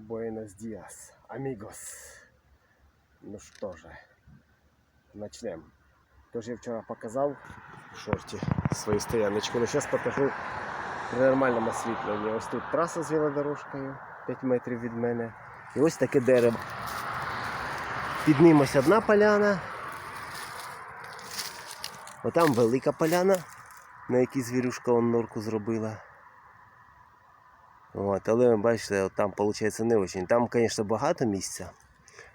Буэнос Диас, амигос. Ну что же, начнем. Тож я вчора показав в шорті свою стояночку. Ну зараз покажу при нормальному освітленні. Ось тут траса з велодорожкою 5 метрів від мене. І ось таке дерево. Під ним ось одна поляна. Отам велика поляна, на якій звірюшка он норку зробила. От, але бачите, от там виходить не дуже. Там, звісно, багато місця,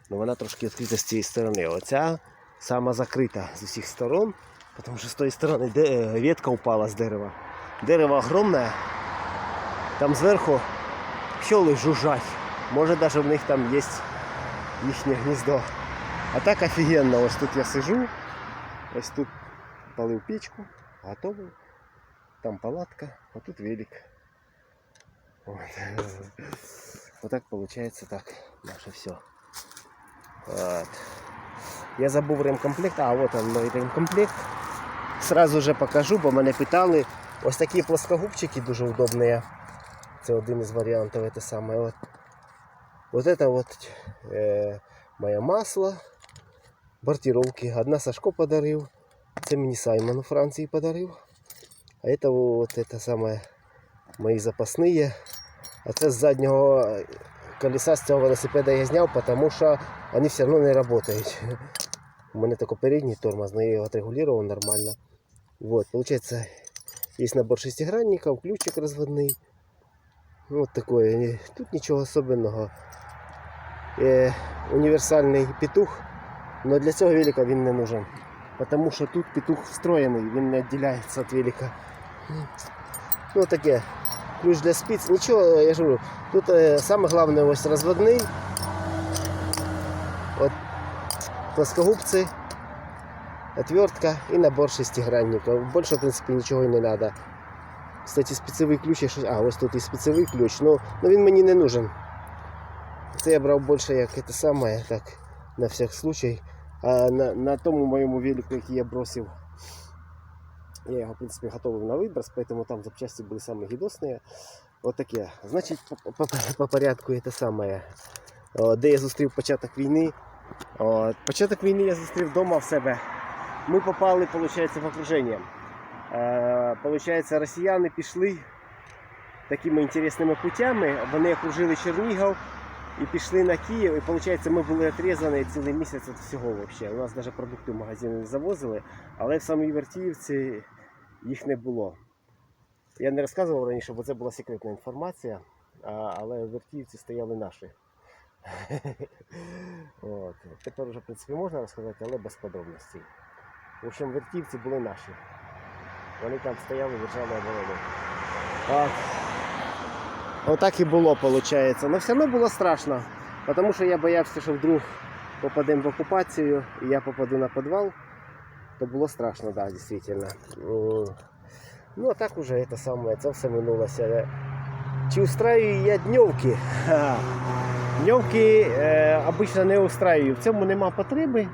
але вона трошки відкрита з цієї сторони. Оця сама закрита з усіх сторон, тому що з тої сторони е, ветка упала з дерева. Дерево огромне, там зверху пчоли жужжать. Може навіть в них там є їхнє гніздо. А так офігенно, ось тут я сижу, ось тут палив печку, готовий. Там палатка, а тут велик. Вот. вот так получается так наше все. Вот. Я забув ремкомплект, а вот он мой ремкомплект. Сразу же покажу, бо мене питали. Ось такі плоскогубчики дуже удобні. Це один із варіантів. Это саме. Вот, вот это вот е, моє масло. Бортировки. Одна Сашко подарив. Це мені Саймон у Франції подарив. А это вот это самое мої запасні. А це з заднього колеса з цього велосипеда я зняв, тому що вони все одно не працюють. У мене тільки передній тормоз, но я його отрегулював нормально. Вот, получается, есть набор шестигранников, ключик разводный. Вот такое. Тут нічого особенного. Е, універсальний петух, но для цього велика він не нужен. Потому що тут петух встроєний, він не відділяється від велика. Ну таке. Ключ для спиц. Нічого, я ж говорю, тут е, саме головне ось розводний. От плоскогубці, отвертка і набор шестигранників. Більше, в принципі, нічого не треба. Кстати, спецовий ключ, я щось- а ось тут і спецовий ключ, ну, ну він мені не нужен. Це я брав більше як це саме, так, на всяк случай. А на, на тому моєму велику, який я бросив, я його, в принципі, готовив на виброс, поэтому там запчасти були самі гідосні. От таке. Значить, по, по, по порядку це саме. Де я зустрів початок війни. Початок війни я зустрів вдома в себе. Ми попали, виходить, в окруження. Е, Получається, росіяни пішли такими інтересними путями. Вони окружили Чернігів і пішли на Київ. І виходить, ми були відрізані цілий місяць від всього. Вообще. У нас навіть продукти в магазини не завозили, але в самій Вертіївці їх не було. Я не розказував раніше, бо це була секретна інформація, але в Вертіївці стояли наші. От. Тепер вже в принципі можна розказати, але без подробностей. В общем, вертівці були наші. Вони там стояли, держали оборону. От. Отак і було, виходить. Але все одно було страшно, тому що я боявся, що вдруг попадемо в окупацію і я попаду на підвал, то було страшно, да, дійсно. Ну, а так уже це саме, це все минулося. Чи устраюю я дневки? Ха. Дневки е, обично не устраюю. В цьому нема потреби.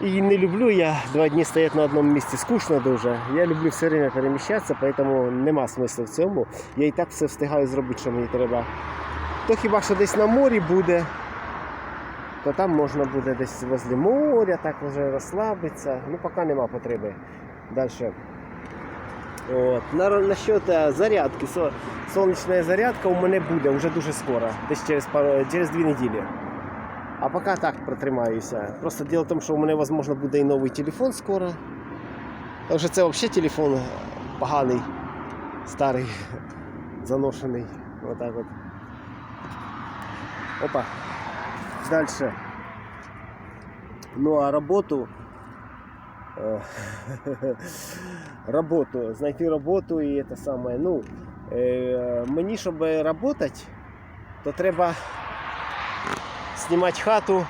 І не люблю я два дні стояти на одному місці. Скучно дуже. Я люблю все время переміщатися, тому нема смислу в цьому. Я і так все встигаю зробити, що мені треба. То хіба що десь на морі буде, то там можна буде десь возле моря, так вже розслабитися. Ну, поки нема потреби. Далі. От. На, насчет зарядки. Со, сонячна зарядка у мене буде вже дуже скоро, десь через через дві неділі. А поки так протримаюся. Просто діло в тому, що у мене можливо буде і новий телефон скоро. Тому що це взагалі телефон поганий, старий, заношений. Отак от. Опа. Дальше. Ну а роботу. е, Роботу, знайти роботу і це саме. Ну, е, мені, щоб працювати, то треба знімати хату,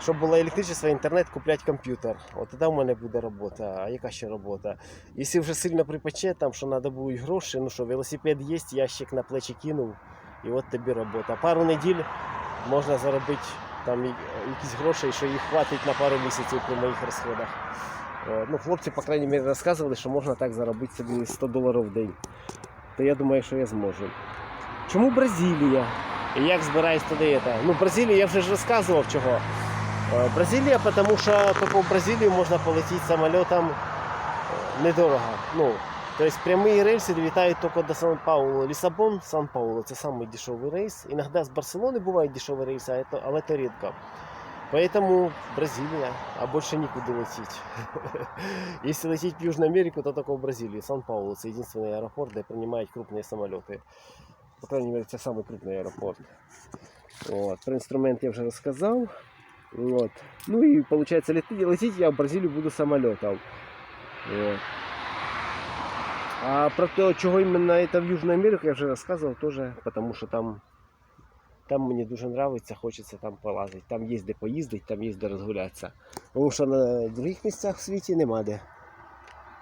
щоб було електричество, інтернет, купляти комп'ютер. От тоді в мене буде робота. А яка ще робота? Якщо вже сильно припече, там, що треба будуть гроші, ну що, велосипед є, ящик на плечі кинув, і от тобі робота. Пару неділь можна заробити там якісь гроші, що їх хватить на пару місяців при моїх розходах. Е, Ну, хлопці, по крайній мірі, розказували, що можна так заробити собі 100 доларів в день. То я думаю, що я зможу. Чому Бразилія? І як збираюсь туди. Ну, Бразилію я вже ж розказував чого. Е, Бразилія, тому що тільки в Бразилію можна полетіти самольотом е, недорого. Ну, тобто прямі рейси літають тільки до Сан-Паулу. Лісабон, Сан-Паулу це самий дешевий рейс. Іноді з Барселони бувають дешеві рейси, а это- але це рідко. Поэтому Бразилия, а больше никуда лететь. Если лететь в Южную Америку, то только в Бразилии. Сан-Паулу это единственный аэропорт, где принимают крупные самолеты. По крайней мере, это самый крупный аэропорт. Вот. Про инструмент я уже рассказал. Вот. Ну и получается, лететь, лететь я в Бразилию буду самолетом. Вот. А про то, чего именно это в Южную Америку, я вже рассказывал тоже, потому что там там мені дуже подобається, хочеться там полазити. Там є де поїздити, там є де розгулятися. Тому що на других місцях в світі нема де.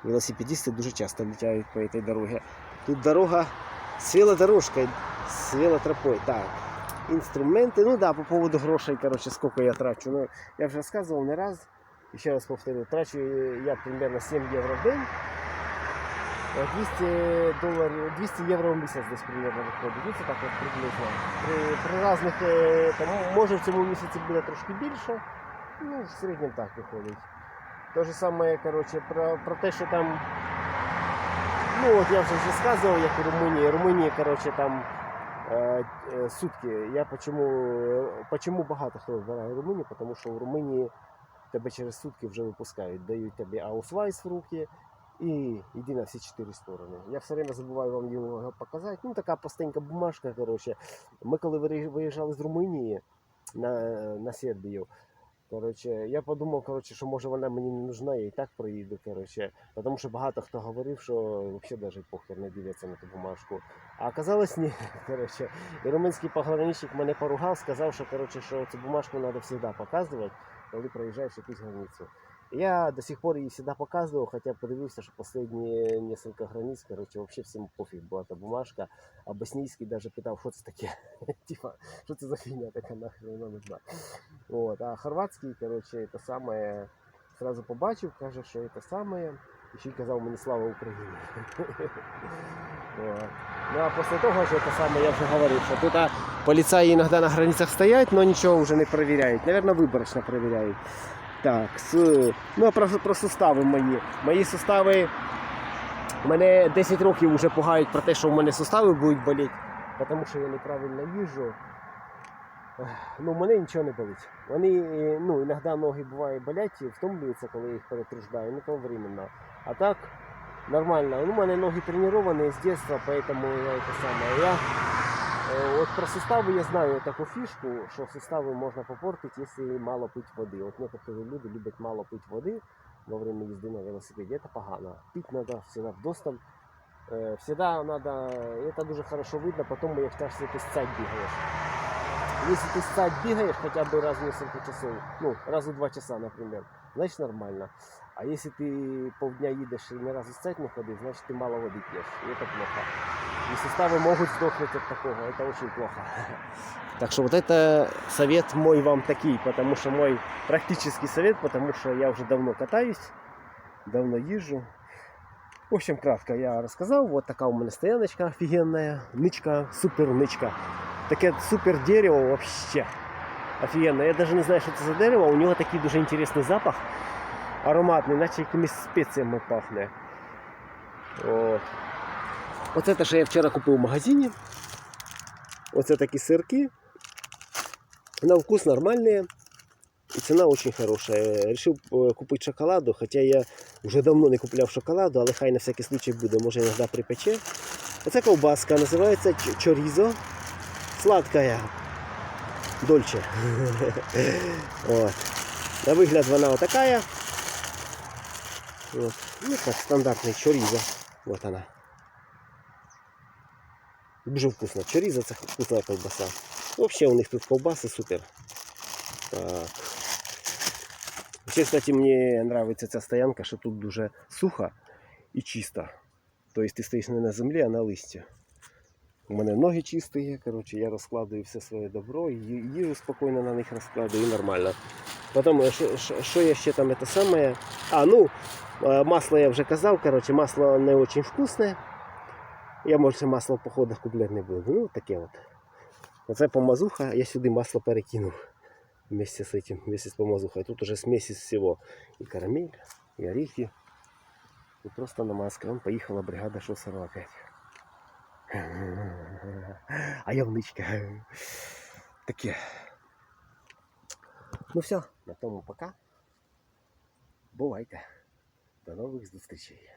Велосипедисти дуже часто літають по цій дорозі. Тут дорога з велодорожкою, з велотропою. Так. Інструменти, ну да, по поводу грошей, короче, сколько я трачу. Ну, я вже розказував не раз. Ще раз повторю, трачу я примерно 7 євро в день. Е, 200 доларів, 200 євро в місяць десь примерно виходить. Ну, це так от приблизно. При, при різних, е, там, може в цьому місяці буде трошки більше, ну, в середньому так виходить. Те ж саме, коротше, про, про те, що там, ну от я вже вже сказував, як у Румунії. Румунії, коротше, там е, е, сутки. Я почому, почому багато хто вибирає Румунію, тому що в Румунії тебе через сутки вже випускають, дають тобі аусвайс в руки, і йди на всі чотири сторони. Я все время забуваю вам його показати. Ну, така простенька бумажка. Коротше. Ми коли виїжджали з Румунії на, на Сербію, коротше, я подумав, коротше, що може вона мені не нужна, я і так проїду. Коротше. Тому що багато хто говорив, що взагалі навіть похер не дивляться на ту бумажку. А оказалось ні. Коротше. І румунський пограничник мене поругав, сказав, що, коротше, що цю бумажку треба завжди показувати, коли проїжджаєш якусь границю. Я до сих пор її всегда показывал, хотя подивився, що последние несколько границ, короче, вообще всім пофіг була та бумажка. А Боснійський даже питав, що це таке. Типа, що це за фігня така нахрен вона нужна. От. А хорватський, короче, це саме сразу побачив, каже, що це саме. І ще й казав мені слава Україні. Ну а після того, що це саме, я вже говорив, що тут поліцаї іноді на границях стоять, але нічого вже не перевіряють. Наверное, виборочно перевіряють. Так, с... ну про, про сустави мої. Мої сустави. Мене 10 років вже пугають про те, що в мене сустави будуть боліти, тому що я неправильно. Ех, Ну, мене нічого не болить. Вони, е, ну, іноді ноги буває болять, втомлюються, коли я їх перетруждаю, ну то временно. А так, нормально. Ну, у мене ноги треновані з дитинства, поэтому я это самое. Я От про сустави я знаю таку фішку, що сустави можна попортити, якщо мало пити води. От некоторі люди люблять мало пити води во время їзди на велосипеді. Це погано. Пити треба завжди вдосталь. Е, Всегда надо, это дуже хорошо видно, потом як если ты ссать бігаєш. Если ты ссать бігаєш хотя бы раз в несколько часов, ну, раз в два часа, например, значит нормально. А если ты полдня їдеш і ні разу ссать не ходив, значит ты мало воды пьешь. И это плохо. И суставы могут сдохнуть от такого. Это очень плохо. Так что вот это совет мой вам такой, потому что мой практический совет, потому что я уже давно катаюсь, давно езжу. В общем, кратко я рассказал. Вот такая у меня стояночка офигенная. Нычка, супер нычка. Таке супер дерево вообще. Офигенно. Я даже не знаю, что это за дерево. У него такий дуже интересный запах. Ароматний, наче якимись спеціями пахне. От. Оце те, що я вчора купив в магазині. Оце такі сирки. На вкус нормальные. І ціна дуже хороша. Рішив е, купити шоколаду, хоча я вже давно не купляв шоколаду, але хай на всякий случай буде, може іноді припече. Оце ковбаска, називається чорізо. Сладкая. Дольче. На вигляд вона отакая. Вот. Ну, стандартный чоризо. Вот она. Дуже вкусно. Чорізо це вкусна ковбаса. Вообще у них тут ковбаси супер. Так. Ще, кстати, мені подобається ця стоянка, що тут дуже сухо і чисто. Тобто ти стоїш не на землі, а на листі. У мене ноги чисті, коротше, я розкладую все своє добро, їжу спокійно на них розкладую і нормально. Потім, е, що- що- що я ще там це саме. А, ну, е, масло я вже казав, коротше, масло не дуже вкусне. Я, може, масло в походах купляти не буду. Ну, таке от. Оце помазуха, я сюди масло перекинув. Вместе з этим, вместе з помазухою. Тут уже смесь із всього. І карамель, і орехи. І просто намазка. Вон поїхала бригада шосера опять. А явничка. Таке. Ну все, на тому пока. Бувайте. До нових зустрічей.